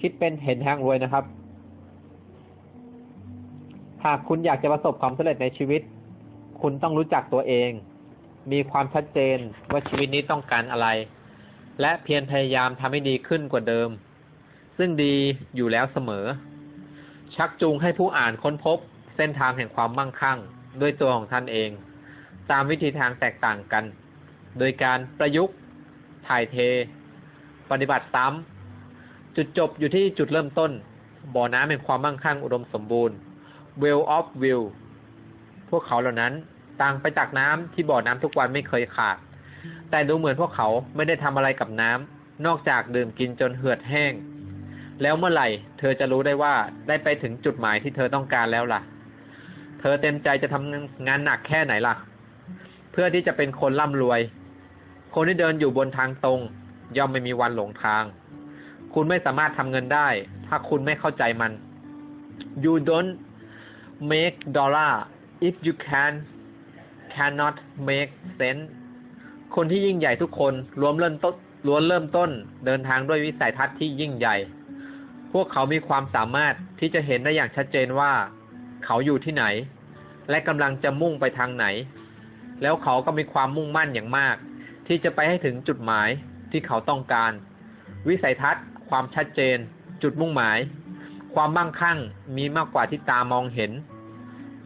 คิดเป็นเห็นทางรวยนะครับ หากคุณอยากจะประสบความสำเร็จในชีวิต คุณต้องรู้จักตัวเอง มีความชัดเจนว่าชีวิตนี้ต้องการอะไร และเพียรพยายามทำให้ดีขึ้นกว่าเดิม ซึ่งดีอยู่แล้วเสมอ ชักจูงให้ผู้อ่านค้นพบเส้นทางแห่งความมั่งคั่ง ด้วยตัวของท่านเอง ตามวิธีทางแตกต่างกัน โดยการประยุกต์ถ่ายเท ปฏิบัติซ้ำ จุดจบอยู่ที่จุดเริ่มต้น บ่อน้ำแห่งความมั่งคั่งอุดมสมบูรณ์ well of will พวกเขาเหล่านั้นต่างไปจากน้ำที่บ่อน้ำทุกวันไม่เคยขาด แต่ดูเหมือนพวกเขาไม่ได้ทำอะไรกับน้ำนอกจากดื่มกินจนเหือดแห้ง แล้วเมื่อไหร่ เธอจะรู้ได้ว่าได้ไปถึงจุดหมายที่เธอต้องการแล้วล่ะ เธอเต็มใจจะทำงานหนักแค่ไหนล่ะ เพื่อที่จะเป็นคนร่ำรวย คนที่เดินอยู่บนทางตรง ย่อมไม่มีวันหลงทาง คุณไม่สามารถทำเงินได้ ถ้าคุณไม่เข้าใจมัน you don't make dollar if you can cannot make sense คนที่ยิ่งใหญ่ทุกคนรวมเริ่มต้นล้วนเริ่มต้น เดินทางด้วยวิสัยทัศน์ที่ยิ่งใหญ่ พวกเขามีความสามารถที่จะเห็นได้อย่างชัดเจนว่า เขาอยู่ที่ไหน และกำลังจะมุ่งไปทางไหน แล้วเขาก็มีความมุ่งมั่นอย่างมาก ที่จะไปให้ถึงจุดหมายที่เขาต้องการ วิสัยทัศน์ ความชัดเจน จุดมุ่งหมาย ความมั่งคั่งมีมากกว่าที่ตามองเห็น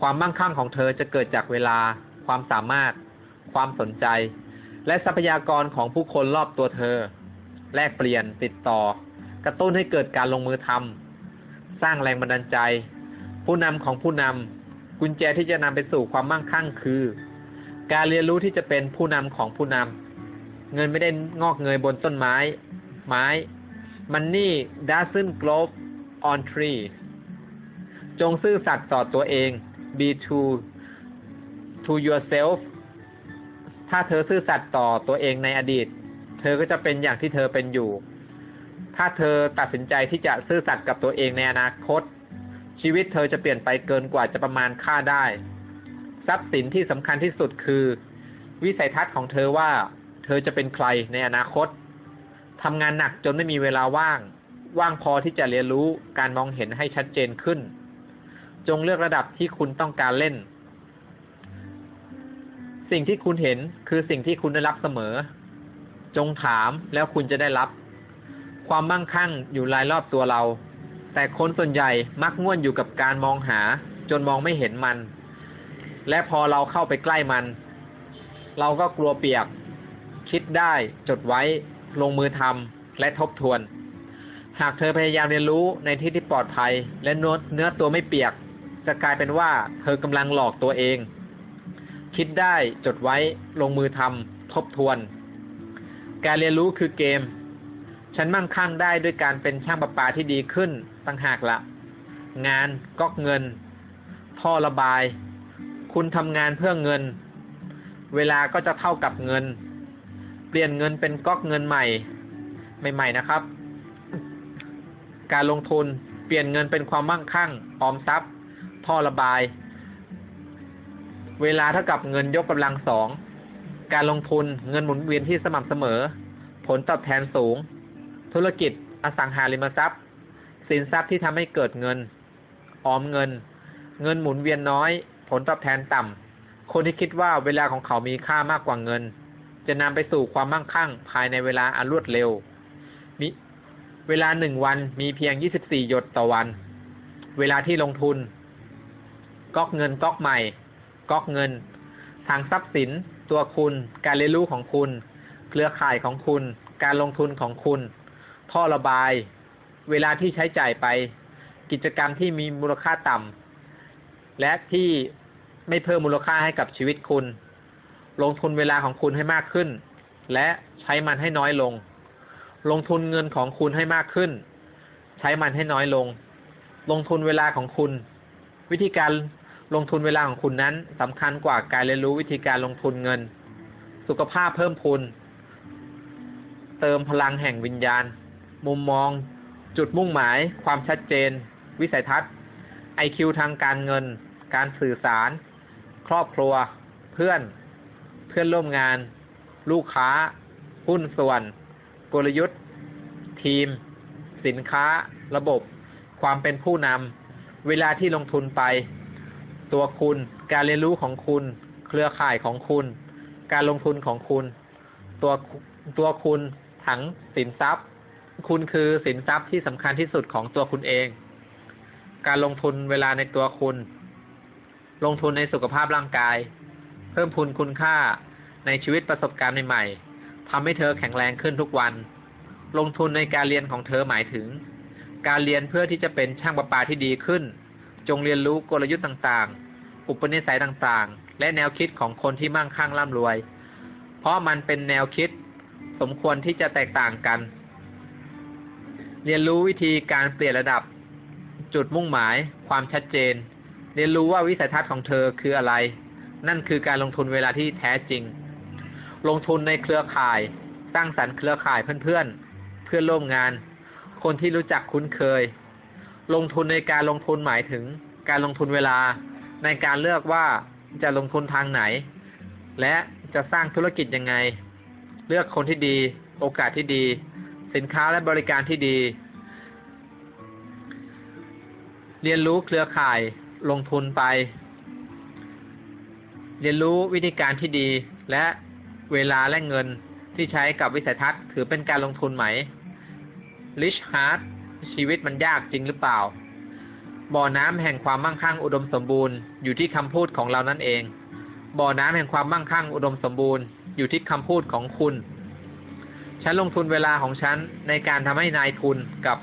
ความมั่งคั่งของเธอจะเกิดจากเวลา ความสามารถ ความสนใจ และทรัพยากรของผู้คนรอบตัวเธอ แลกเปลี่ยนติดต่อ กระตุ้นให้เกิดการลงมือทำสร้างแรงบันดาลใจ ผู้นำของผู้นำกุญแจที่จะนำไปสู่ความมั่งคั่งคือ การเรียนรู้ที่จะเป็นผู้นำของผู้นำเงินไม่ได้งอกเงยบนต้นไม้ ไม้ มันนี่ doesn't grow on tree จงซื่อสัตย์ต่อตัวเอง be true to yourself ถ้าเธอซื่อสัตย์ต่อตัวเองในอดีต เธอก็จะเป็นอย่างที่เธอเป็นอยู่ ถ้าเธอตัดสินใจที่จะซื่อสัตย์กับตัวเองในอนาคต ชีวิตเธอจะเปลี่ยนไปเกินกว่าจะประมาณค่าได้ ทรัพย์สินที่สำคัญที่สุดคือ วิสัยทัศน์ของเธอว่า เธอจะเป็นใครในอนาคต ทำงานหนักจนไม่มีเวลาว่าง ว่างพอที่จะเรียนรู้การมองเห็นให้ชัดเจนขึ้น จงเลือกระดับที่คุณต้องการเล่น สิ่งที่คุณเห็นคือสิ่งที่คุณได้รับเสมอ จงถามแล้วคุณจะได้รับ ความมั่งคั่งอยู่รายรอบตัวเรา แต่คนส่วนใหญ่มักง่วนอยู่กับการมองหา จนมองไม่เห็นมัน และพอเราเข้าไปใกล้มัน เราก็กลัวเปียก คิดได้จดไว้ ลงมือทำและทบทวน หากเธอพยายามเรียนรู้ในที่ที่ปลอดภัย และเนื้อเนื้อตัวไม่เปียก จะกลายเป็นว่าเธอกำลังหลอกตัวเอง คิดได้จดไว้ลงมือทำทบทวน การเรียนรู้คือเกม ฉันมั่งคั่งได้ด้วยการเป็นช่างประปาที่ดีขึ้นตั้งหากละงานก๊อกเงิน ท่อระบาย คุณทำงานเพื่อเงิน เวลาก็จะเท่ากับเงิน ปลี่ยนเงินเป็นก๊อกเงินใหม่ ใหม่ๆนะครับ การลงทุนเปลี่ยนเงินเป็นความมั่งคั่ง ออมทรัพย์ ท่อระบาย เวลาเท่ากับเงินยกกำลังสอง การลงทุนเงินหมุนเวียนที่สม่ำเสมอ ผลตอบแทนสูง ธุรกิจอสังหาริมทรัพย์ สินทรัพย์ที่ทำให้เกิดเงิน ออมเงิน เงินหมุนเวียนน้อย ผลตอบแทนต่ำคนที่คิดว่าเวลาของเขามีค่ามากกว่าเงิน จะนำไปสู่ความมั่งคั่งภายในเวลาอันรวดเร็วมีเวลาหนึ่งวันมีเพียง 24 หยดต่อวัน เวลาที่ลงทุน ก๊อกเงินก๊อกใหม่ ก๊อกเงิน ทางทรัพย์สิน ตัวคุณ การเรียนรู้ของคุณ เครือข่ายของคุณ การลงทุนของคุณ ท่อระบาย เวลาที่ใช้จ่ายไป กิจกรรมที่มีมูลค่าต่ำและที่ไม่เพิ่มมูลค่าให้กับชีวิตคุณ ลงทุนเวลาของคุณให้มากขึ้น และใช้มันให้น้อยลง ลงทุนเงินของคุณให้มากขึ้น ใช้มันให้น้อยลง ลงทุนเวลาของคุณ วิธีการลงทุนเวลาของคุณนั้นสำคัญกว่าการเรียนรู้วิธีการลงทุนเงิน สุขภาพเพิ่มพูนเติมพลังแห่งวิญญาณ มุมมอง จุดมุ่งหมาย ความชัดเจน วิสัยทัศน์ไอคิวทางการเงิน การสื่อสาร ครอบครัว เพื่อน พื่อนร่วมงาน ลูกค้า หุ้นส่วน กลยุทธ์ ทีมสสินค้า ระบบ ความเป็นผู้นำเวลาที่ลงทุนไป ตัวคุณ การเรียนรู้ของคุณ เครือข่ายของคุณ การลงทุนของคุณ ตัวตัวคุณถังสินทรัพย์ คุณคือสินทรัพย์ที่สำคัญที่สุดของตัวคุณเอง การลงทุนเวลาในตัวคุณ ลงทุนในสุขภาพร่างกาย เพิ่มพูนคุณค่า ในชีวิตประสบการณ์ใหม่ๆทำให้เธอแข็งแรงขึ้นทุกวัน ลงทุนในการเรียนของเธอหมายถึง การเรียนเพื่อที่จะเป็นช่างประปาที่ดีขึ้น จงเรียนรู้กลยุทธ์ต่างๆ อุปนิสัยต่างๆ และแนวคิดของคนที่มั่งคั่งร่ำรวย เพราะมันเป็นแนวคิดสมควรที่จะแตกต่างกัน เรียนรู้วิธีการเปลี่ยนระดับ จุดมุ่งหมาย ความชัดเจน เรียนรู้ว่าวิสัยทัศน์ของเธอคืออะไร นั่นคือการลงทุนเวลาที่แท้จริง ลงทุนในเครือข่าย สร้างสรรค์เครือข่ายเพื่อนๆ เพื่อนร่วมงาน คนที่รู้จักคุ้นเคย ลงทุนในการลงทุนหมายถึงการลงทุนเวลา ในการเลือกว่าจะลงทุนทางไหน และจะสร้างธุรกิจยังไง เลือกคนที่ดี โอกาสที่ดี สินค้าและบริการที่ดี เรียนรู้เครือข่ายลงทุนไป เรียนรู้วิธีการที่ดีและ เวลาและเงินที่ใช้กับวิสัยทัศน์ ถือเป็นการลงทุนไหมลิชฮาร์ดชีวิตมันยากจริงหรือเปล่า บ่อน้ำแห่งความมั่งคั่งอุดมสมบูรณ์อยู่ที่คำพูดของเรานั่นเอง บ่อน้ำแห่งความมั่งคั่งอุดมสมบูรณ์อยู่ที่คำพูดของคุณ ฉันลงทุนเวลาของฉันในการทำให้นายทุนกับ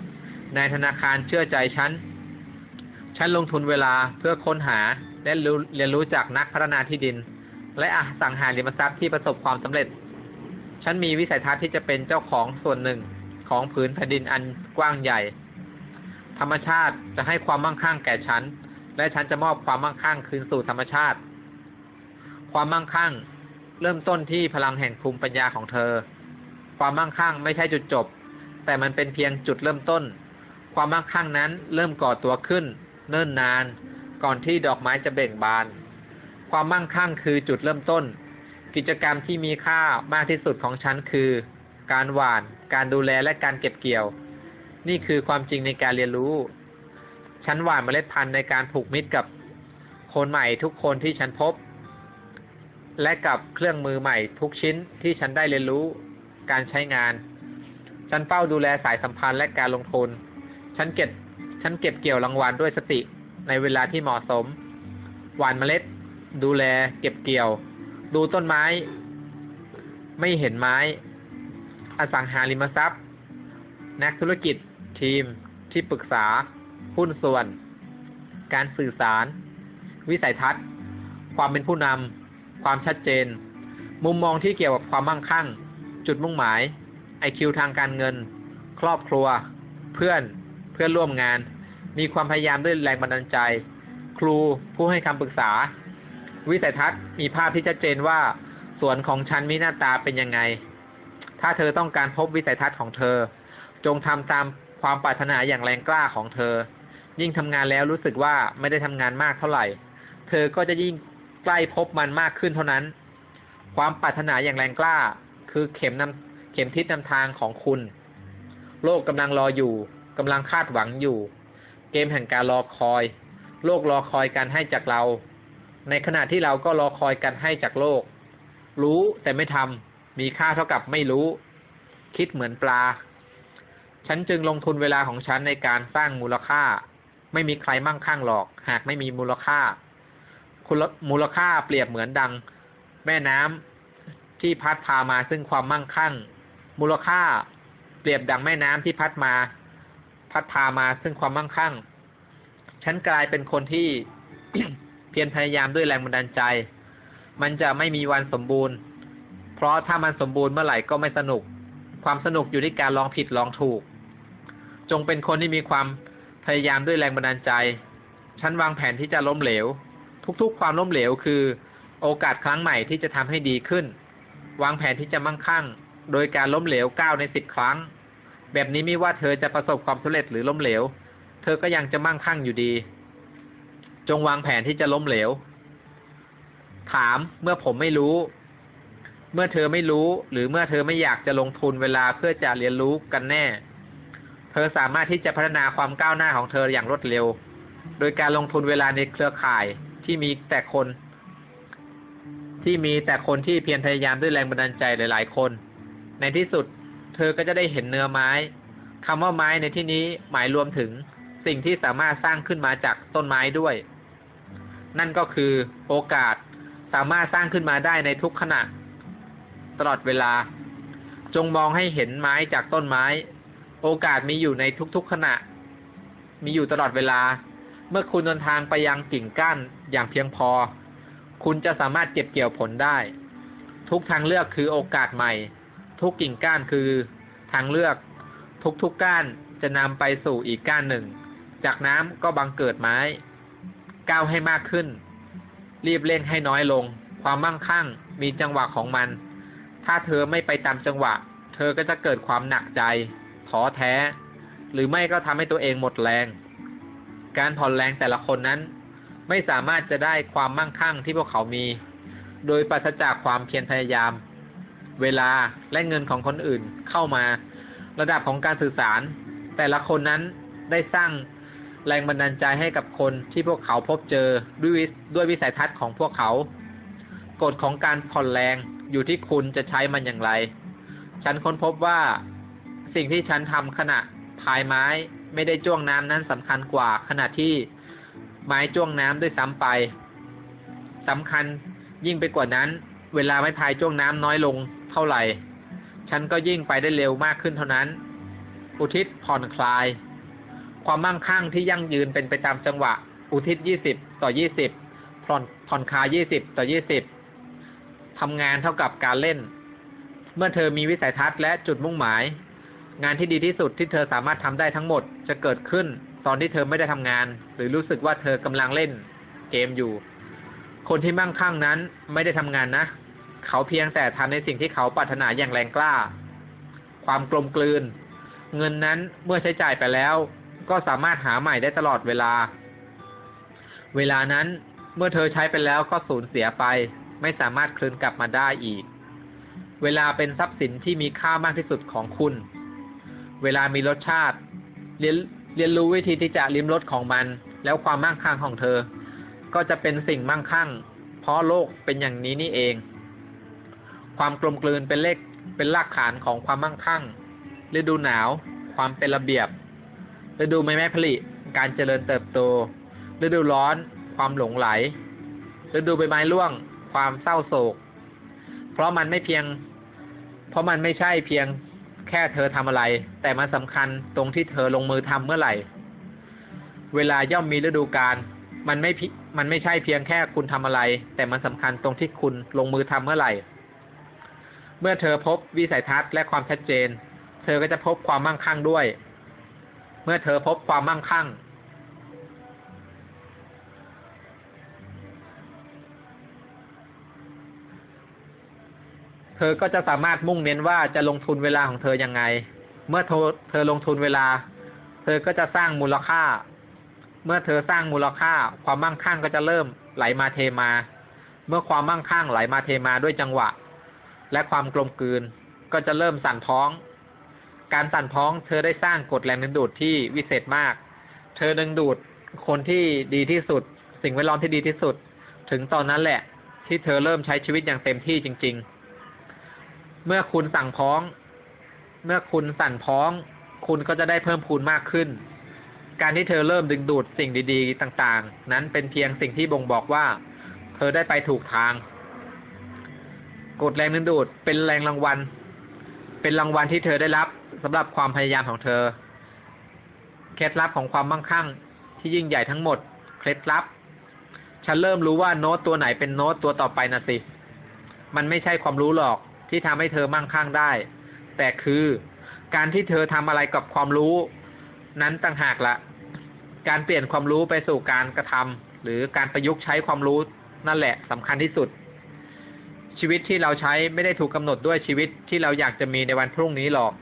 นายธนาคารเชื่อใจฉัน ฉันลงทุนเวลาเพื่อค้นหาและเรียนรู้จากนักพัฒนาที่ดิน และอสังหาริมทรัพย์ที่ประสบความสำเร็จ ฉันมีวิสัยทัศน์ที่จะเป็นเจ้าของส่วนหนึ่งของผืนแผ่นดินอันกว้างใหญ่ ธรรมชาติจะให้ความมั่งคั่งแก่ฉัน และฉันจะมอบความมั่งคั่งคืนสู่ธรรมชาติ ความมั่งคั่งเริ่มต้นที่พลังแห่งภูมิปัญญาของเธอ ความมั่งคั่งไม่ใช่จุดจบ แต่มันเป็นเพียงจุดเริ่มต้น ความมั่งคั่งนั้นเริ่มก่อตัวขึ้น เนิ่นนาน ก่อนที่ดอกไม้จะเบ่งบาน ความมั่งคั่งคือจุดเริ่มต้น กิจกรรมที่มีค่ามากที่สุดของฉันคือ การหว่าน การดูแลและการเก็บเกี่ยว นี่คือความจริงในการเรียนรู้ ฉันหว่านเมล็ดพันธุ์ในการผูกมิตรกับคนใหม่ทุกคนที่ฉันพบ และกับเครื่องมือใหม่ทุกชิ้นที่ฉันได้เรียนรู้การใช้งาน ฉันเฝ้าดูแลสายสัมพันธ์และการลงทุน ฉันเก็บ ฉันเก็บเกี่ยวรางวัลด้วยสติในเวลาที่เหมาะสม หว่านเมล็ด ดูแลเก็บเกี่ยว ดูต้นไม้ ไม่เห็นไม้ อสังหาริมทรัพย์ นักธุรกิจ ทีม ที่ปรึกษา หุ้นส่วน การสื่อสาร วิสัยทัศน์ ความเป็นผู้นำ ความชัดเจน มุมมองที่เกี่ยวกับความมั่งคั่ง จุดมุ่งหมาย ไอคิวทางการเงิน ครอบครัว เพื่อน เพื่อนร่วมงาน มีความพยายามด้วยแรงบันดาลใจ ครูผู้ให้คำปรึกษา วิสัยทัศน์มีภาพที่ชัดเจนว่าสวนของฉันมีหน้าตาเป็นยังไง ถ้าเธอต้องการพบวิสัยทัศน์ของเธอ จงทำตามความปรารถนาอย่างแรงกล้าของเธอ ยิ่งทำงานแล้วรู้สึกว่าไม่ได้ทำงานมากเท่าไหร่ เธอก็จะยิ่งใกล้พบมันมากขึ้นเท่านั้น ความปรารถนาอย่างแรงกล้า คือเข็มนำเข็มทิศนำทางของคุณ โลกกำลังรออยู่กำลังคาดหวังอยู่ เกมแห่งการรอคอย โลกรอคอยการให้จากเรา ในขณะที่เราก็รอคอยการให้จากโลก รู้แต่ไม่ทำมีค่าเท่ากับไม่รู้ คิดเหมือนปลา ฉันจึงลงทุนเวลาของฉันในการสร้างมูลค่า ไม่มีใครมั่งคั่งหรอก หากไม่มีมูลค่าคุณมูลค่าเปรียบเหมือนดัง แม่น้ำที่พัดพามาซึ่งความมั่งคั่ง มูลค่าเปรียบดังแม่น้ำที่พัดมา พัดพามาซึ่งความมั่งคั่ง ฉันกลายเป็นคนที่ เพียรพยายามด้วยแรงบันดาลใจ มันจะไม่มีวันสมบูรณ์ เพราะถ้ามันสมบูรณ์เมื่อไหร่ก็ไม่สนุก ความสนุกอยู่ที่การลองผิดลองถูก จงเป็นคนที่มีความพยายามด้วยแรงบันดาลใจ ฉันวางแผนที่จะล้มเหลว ทุกๆ ความล้มเหลวคือ โอกาสครั้งใหม่ที่จะทำให้ดีขึ้น วางแผนที่จะมั่งคั่ง โดยการล้มเหลวเก้าในสิบครั้ง แบบนี้ไม่ว่าเธอจะประสบความสำเร็จหรือล้มเหลว เธอก็ยังจะมั่งคั่งอยู่ดี จงวางแผนที่จะล้มเหลว ถามเมื่อผมไม่รู้ เมื่อเธอไม่รู้ หรือเมื่อเธอไม่อยากจะลงทุนเวลาเพื่อจะเรียนรู้กันแน่ เธอสามารถที่จะพัฒนาความก้าวหน้าของเธออย่างรวดเร็ว โดยการลงทุนเวลาในเครือข่ายที่มีแต่คน ที่มีแต่คนที่เพียรพยายามด้วยแรงบันดาลใจหลาย ๆ คน ในที่สุด เธอก็จะได้เห็นเนื้อไม้คำว่าไม้ในที่นี้หมายรวมถึงสิ่งที่สามารถสร้างขึ้นมาจากต้นไม้ด้วย นั่นก็คือโอกาสสามารถสร้างขึ้นมาได้ในทุกขณะ ตลอดเวลา จงมองให้เห็นไม้จากต้นไม้ โอกาสมีอยู่ในทุกๆขณะ มีอยู่ตลอดเวลา เมื่อคุณเดินทางไปยังกิ่งก้านอย่างเพียงพอ คุณจะสามารถเก็บเกี่ยวผลได้ ทุกทางเลือกคือโอกาสใหม่ ทุกกิ่งก้านคือทางเลือก ทุกๆก้านจะนำไปสู่อีกก้านหนึ่ง จากน้ำก็บังเกิดไม้ ก้าวให้มากขึ้น รีบเร่งให้น้อยลง ความมั่งคั่งมีจังหวะของมัน ถ้าเธอไม่ไปตามจังหวะ เธอก็จะเกิดความหนักใจท้อแท้ หรือไม่ก็ทำให้ตัวเองหมดแรง การผ่อนแรงแต่ละคนนั้น ไม่สามารถจะได้ความมั่งคั่งที่พวกเขามี โดยปราศจากความเพียรพยายาม เวลาและเงินของคนอื่นเข้ามา ระดับของการสื่อสาร แต่ละคนนั้นได้สร้าง แรงบันดาลใจให้กับคนที่พวกเขาพบเจอด้วยด้วยวิสัยทัศน์ของพวกเขา กฎของการผ่อนแรงอยู่ที่คุณจะใช้มันอย่างไร ฉันค้นพบว่าสิ่งที่ฉันทำขณะพายไม้ไม่ได้จ้วงน้ำนั้นสำคัญกว่าขณะที่ไม้จ้วงน้ำด้วยซ้ำไปสำคัญยิ่งไปกว่านั้น เวลาไม้พายจ้วงน้ำน้อยลงเท่าไหร่ ฉันก็ยิ่งไปได้เร็วมากขึ้นเท่านั้น อุทิศผ่อนคลาย ความมั่งคั่งที่ยั่งยืนเป็นไปตามจังหวะ อุทิศยี่สิบต่อยี่สิบผ่อนผ่อนคลายยี่สิบต่อยี่สิบทำงานเท่ากับการเล่น เมื่อเธอมีวิสัยทัศน์และจุดมุ่งหมาย งานที่ดีที่สุดที่เธอสามารถทำได้ทั้งหมดจะเกิดขึ้นตอนที่เธอไม่ได้ทำงาน หรือรู้สึกว่าเธอกำลังเล่น เกมอยู่ คนที่มั่งคั่งนั้นไม่ได้ทำงานนะ เขาเพียงแต่ทำในสิ่งที่เขาปรารถนาอย่างแรงกล้า ความกลมกลืน เงินนั้นเมื่อใช้จ่ายไปแล้ว ก็สามารถหาใหม่ได้ตลอดเวลา เวลานั้นเมื่อเธอใช้ไปแล้วก็สูญเสียไป ไม่สามารถคืนกลับมาได้อีก เวลาเป็นทรัพย์สินที่มีค่ามากที่สุดของคุณ เวลามีรสชาติ เรียนเรียนรู้วิธีที่จะลิ้มรสของมัน แล้วความมั่งคั่งของเธอ ก็จะเป็นสิ่งมั่งคั่ง เพราะโลกเป็นอย่างนี้นี่เอง ความกลมกลืนเป็นเลขเป็นรากฐานของความมั่งคั่งฤดูหนาว ความเป็นระเบียบ ฤดูใบไม้ผลิ การเจริญเติบโต ฤดูร้อน ความหลงไหล ฤดูใบไม้ร่วง ความเศร้าโศก เพราะมันไม่เพียง เพราะมันไม่ใช่เพียงแค่เธอทำอะไร แต่มันสำคัญตรงที่เธอลงมือทำเมื่อไหร่ เวลาย่อมมีฤดูกาล มันไม่ มันไม่ใช่เพียงแค่คุณทำอะไร แต่มันสำคัญตรงที่คุณลงมือทำเมื่อไหร่ เมื่อเธอพบวิสัยทัศน์และความชัดเจน เธอก็จะพบความมั่งคั่งด้วย เมื่อเธอพบความมั่งคั่ง เธอก็จะสามารถมุ่งเน้นว่าจะลงทุนเวลาของเธอยังไง เมื่อเธอเธอลงทุนเวลา เธอก็จะสร้างมูลค่า เมื่อเธอสร้างมูลค่า ความมั่งคั่งก็จะเริ่มไหลมาเทมา เมื่อความมั่งคั่งไหลมาเทมาด้วยจังหวะ และความกลมกลืนก็จะเริ่มสั่นพ้อง การสั่นพ้องเธอได้สร้างกฎแรงดึงดูดที่วิเศษมาก เธอดึงดูดคนที่ดีที่สุด สิ่งแวดล้อมที่ดีที่สุด ถึงตอนนั้นแหละ ที่เธอเริ่มใช้ชีวิตอย่างเต็มที่จริง ๆ เมื่อคุณสั่งพ้อง เมื่อคุณสั่นพ้อง คุณก็จะได้เพิ่มพูนมากขึ้น การที่เธอเริ่มดึงดูดสิ่งดี ๆ ต่างๆ นั้นเป็นเพียงสิ่งที่บ่งบอกว่า เธอได้ไปถูกทางกฎแรงดึงดูดเป็นแรงรางวัล เป็นรางวัลที่เธอได้รับสำหรับความพยายามของเธอ เคล็ดลับของความมั่งคั่งที่ยิ่งใหญ่ทั้งหมด เคล็ดลับ ฉันเริ่มรู้ว่าโน้ตตัวไหนเป็นโน้ตตัวต่อไปนะสิ มันไม่ใช่ความรู้หรอกที่ทำให้เธอมั่งคั่งได้ แต่คือการที่เธอทำอะไรกับความรู้ นั้นต่างหากละ การเปลี่ยนความรู้ไปสู่การกระทำหรือการประยุกต์ใช้ความรู้นั่นแหละสำคัญที่สุด ชีวิตที่เราใช้ไม่ได้ถูกกำหนดด้วยชีวิตที่เราอยากจะมีในวันพรุ่งนี้หรอก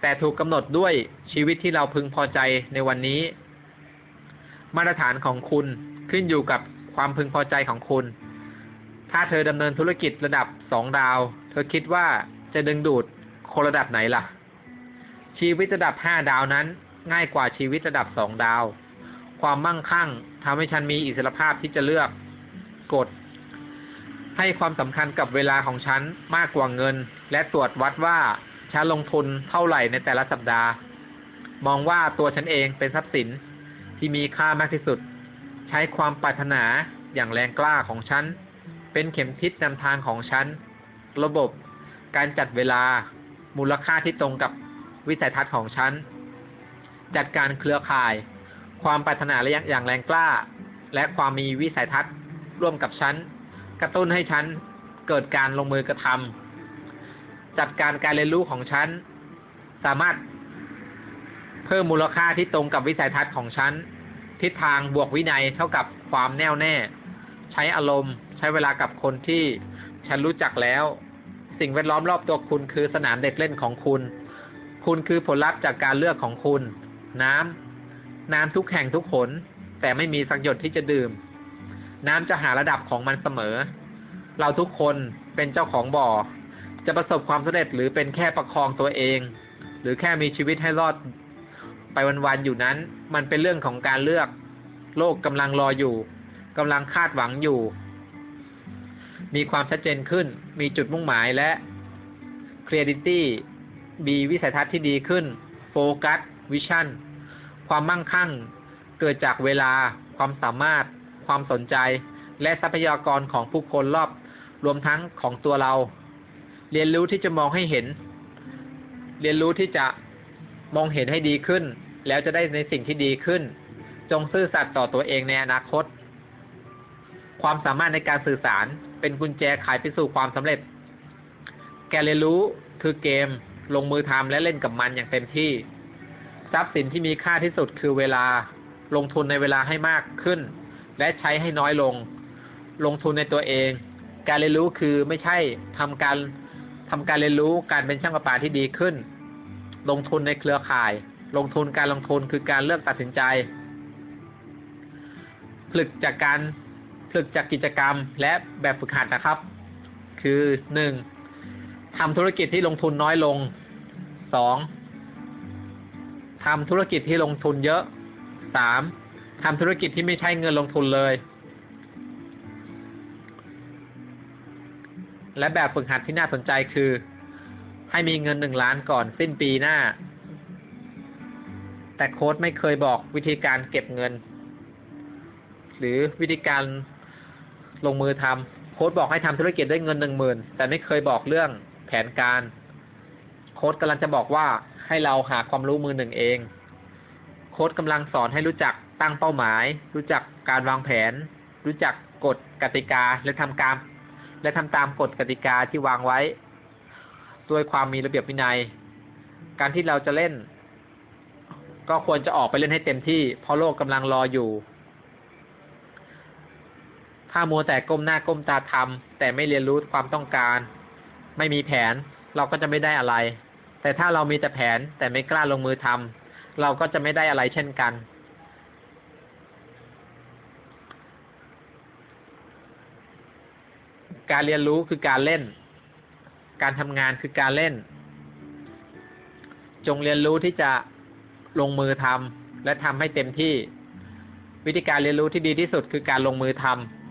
แต่ถูกกำหนดด้วยชีวิตที่เราพึงพอใจในวันนี้ มาตรฐานของคุณขึ้นอยู่กับความพึงพอใจของคุณ ถ้าเธอดำเนินธุรกิจระดับสองดาว เธอคิดว่าจะดึงดูดคนระดับไหนล่ะ ชีวิตระดับห้าดาวนั้น ง่ายกว่าชีวิตระดับสองดาว ความมั่งคั่งทำให้ฉันมีอิสรภาพที่จะเลือกกฎ ให้ความสำคัญกับเวลาของฉันมากกว่าเงิน และตรวจวัดว่าฉันลงทุนเท่าไหร่ในแต่ละสัปดาห์ มองว่าตัวฉันเองเป็นทรัพย์สินที่มีค่ามากที่สุด ใช้ความปรารถนาอย่างแรงกล้าของฉัน เป็นเข็มทิศนำทางของฉัน ระบบการจัดเวลามูลค่าที่ตรงกับวิสัยทัศน์ของฉัน จัดการเครือข่าย ความปรารถนาและอย่างแรงกล้า และความมีวิสัยทัศน์ร่วมกับฉัน ระตุ้นให้ฉันเกิดการลงมือกระทำจัดการการเรียนรู้ของฉัน สามารถเพิ่มมูลค่าที่ตรงกับวิสัยทัศน์ของฉัน ทิศทางบวกวินัยเท่ากับความแน่วแน่ ใช้อารมณ์ ใช้เวลากับคนที่ฉันรู้จักแล้ว สิ่งแวดล้อมรอบตัวคุณคือสนามเด็กเล่นของคุณ คุณคือผลลัพธ์จากการเลือกของคุณ น้ำน้ำทุกแห่งทุกหนแต่ไม่มีสักหยดที่จะดื่ม น้ำจะหาระดับของมันเสมอ เราทุกคนเป็นเจ้าของบ่อ จะประสบความสำเร็จหรือเป็นแค่ประคองตัวเอง หรือแค่มีชีวิตให้รอดไปวันๆอยู่นั้น มันเป็นเรื่องของการเลือก โลกกำลังรออยู่กำลังคาดหวังอยู่ มีความชัดเจนขึ้น มีจุดมุ่งหมายและ creativity มีวิสัยทัศน์ที่ดีขึ้น โฟกัส วิชั่น ความมั่งคั่ง เกิดจากเวลา ความสามารถ ความสนใจ และทรัพยากรของผู้คนรอบรวมทั้งของตัวเรา เรียนรู้ที่จะมองให้เห็น เรียนรู้ที่จะมองเห็นให้ดีขึ้น แล้วจะได้ในสิ่งที่ดีขึ้น จงซื่อสัตย์ต่อตัวเองในอนาคต ความสามารถในการสื่อสารเป็นกุญแจไขไปสู่ความสำเร็จ แกเรียนรู้คือเกม ลงมือทำและเล่นกับมันอย่างเต็มที่ ทรัพย์สินที่มีค่าที่สุดคือเวลาลงทุนในเวลาให้มากขึ้น และใช้ให้น้อยลง ลงทุนในตัวเอง การเรียนรู้คือไม่ใช่ทำการทำการเรียนรู้การเป็นช่างประปาที่ดีขึ้น ลงทุนในเครือข่าย ลงทุนการลงทุนคือการเลือกตัดสินใจผลึกจากการผลึกจากกิจกรรมและแบบฝึกหัดนะครับ คือหนึ่งทำธุรกิจที่ลงทุนน้อยลงสองทำธุรกิจที่ลงทุนเยอะสาม ทำธุรกิจที่ไม่ใช้เงินลงทุนเลย และแบบฝึกหัดที่น่าสนใจคือ ให้มีเงินหนึ่งล้านก่อนสิ้นปีหน้า แต่โค้ดไม่เคยบอกวิธีการเก็บเงิน หรือวิธีการลงมือทำโค้ดบอกให้ทำธุรกิจได้เงินหนึ่งหมื่นแต่ไม่เคยบอกเรื่องแผนการ โค้ดกำลังจะบอกว่าให้เราหาความรู้มือหนึ่งเอง โค้ดกำลังสอนให้รู้จัก ตั้งเป้าหมาย รู้จักการวางแผน รู้จักกฎกติกาและทำการและทำตามกฎกติกาที่วางไว้ ด้วยความมีระเบียบวินัย การที่เราจะเล่น ก็ควรจะออกไปเล่นให้เต็มที่ เพราะโลกกำลังรออยู่ ถ้ามัวแต่ก้มหน้าก้มตาทำแต่ไม่เรียนรู้ความต้องการ ไม่มีแผนเราก็จะไม่ได้อะไร แต่ถ้าเรามีแต่แผนแต่ไม่กล้าลงมือทำเราก็จะไม่ได้อะไรเช่นกัน การเรียนรู้คือการเล่น การทำงานคือการเล่น จงเรียนรู้ที่จะลงมือทำและทำให้เต็มที่ วิธีการเรียนรู้ที่ดีที่สุดคือการลงมือทำ